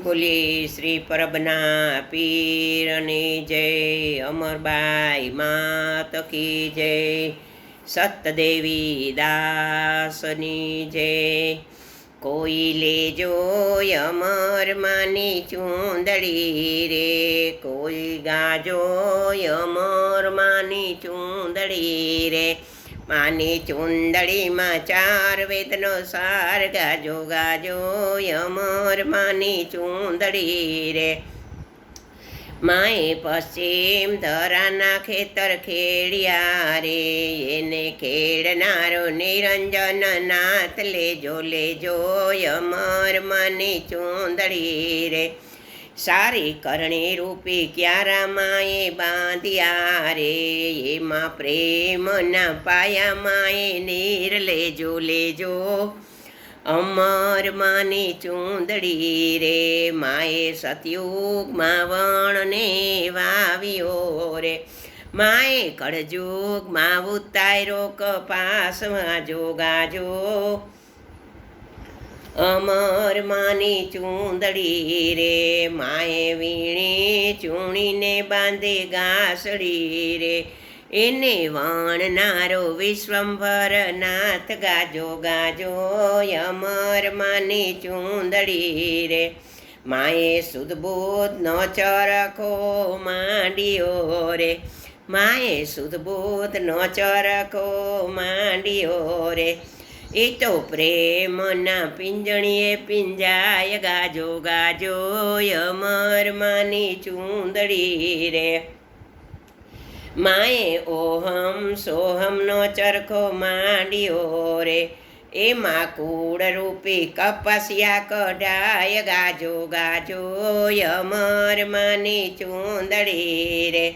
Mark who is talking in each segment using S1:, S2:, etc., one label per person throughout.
S1: બોલીએ શ્રી પરબના પીરની જય, અમરબાઈ માત કી જય, સતદેવી દાસની જય. કોઈ લેજો અમર માની ચૂંદડી રે, કોઈ ગાજો અમર માની ચૂંદડી રે માની ચુંદડીમાં ચાર વેદનો સાર ગાજો ગાજો અમર માની ચુંદડી રે. માએ પશ્ચિમ ધરાના ખેતર ખેડિયા રે. એને ખેડનારો નિરંજન નાથ લેજો લેજો અમર માની ચુંદડી રે. સારી કરણે રૂપે ક્યારા માએ બાંધ્યા રે એમાં પ્રેમના પાયા માએ નીર લેજો લેજો. અમર માની ચૂંદડી રે, માએ સતયુગમાં વણને વાવ્યો રે. માએ કળજુગમાં ઉતાર્યો, કપાસમાં જોગાજો. અમર માની ચૂંદડી રે માએ વીણી ચૂણીને બાંધે ઘાસડી રે એને વણનારો વિશ્વંભર નાથ ગાજો ગાજો અમર માની ચૂંદડી રે માએ સુદબોધ નો ચરખો માંડ્યો રે માએ સુદબોધ નો ચરખો માંડ્યો રે એ તો પ્રેમના પિંજણીએ પિંજાય, ગાજો ગાજો અમર માની ચૂંદડી રે. માએ ઓહમ સોહમનો ચરખો માંડ્યો રે. એમાં કૂડ રૂપી કપસિયા કઢાય, ગાજો ગાજો અમર માની ચૂંદડી રે.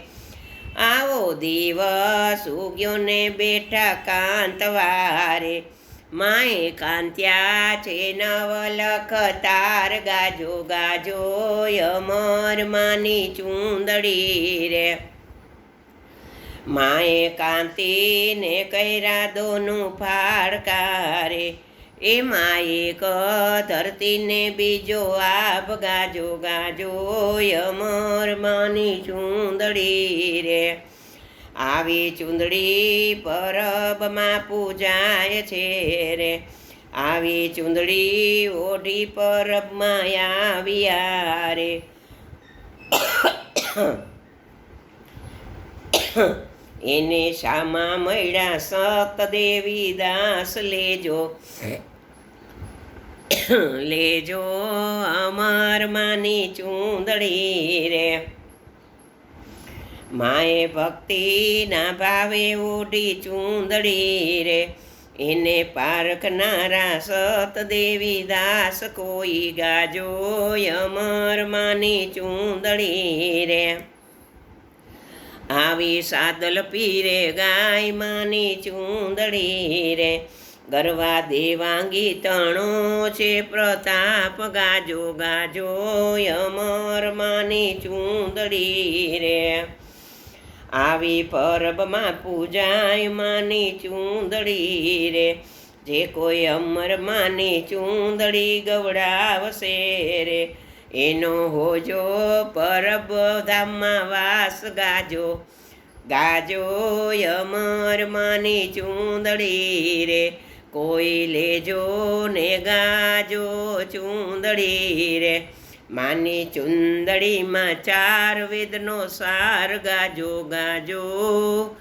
S1: આવો દિવસ ઉગ્યો ને બેઠા કાંતવારે. માએ કાંત્યા છે નવલખ તાર ગાજો ગાજો અમર માની ચૂંદડી રે. માએ કાંતિને કર્યા દોનું ફાડકારે એમાં એક ધરતીને બીજો આપ ગાજો ગાજો અમર માની ચૂંદડી રે. આવી ચૂંદડી પરબમાં પૂજાય છે રે. આવી ચૂંદડી ઓઢી પરબમાં આવ્યા રે. એને શામા મળ્યા સત દેવી દાસ લેજો. લેજો અમાર માની ચૂંદડી રે. માએ ભક્તિના ભાવે ઓઢી ચૂંદડી રે. એને પારખનારા સત દેવી દાસ કોઈ ગાજો અમર માની ચૂંદડી રે. આવી સાદલ પીરે ગાય માની ચૂંદડી રે. ગરવા દેવાંગી તણો છે પ્રતાપ ગાજો ગાજો અમર માની ચૂંદડી રે. આવી પરબમાં પૂજાય માની ચૂંદડી રે. જે કોઈ અમર માની ચૂંદડી ગવડાવશે રે. એનો હોજો પરબ ધામમાં વાસ ગાજો. ગાજો અમર માની ચૂંદડી રે. કોઈ લેજો ને ગાજો ચૂંદડી રે. માની ચુંદડીમાં ચાર વેદનો સાર ગાજો ગાજો.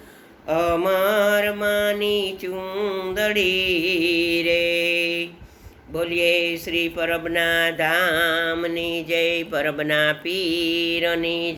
S1: અમર માની ચુંદડી રે. બોલીએ શ્રી પરબના ધામની જય, પરબના પીરની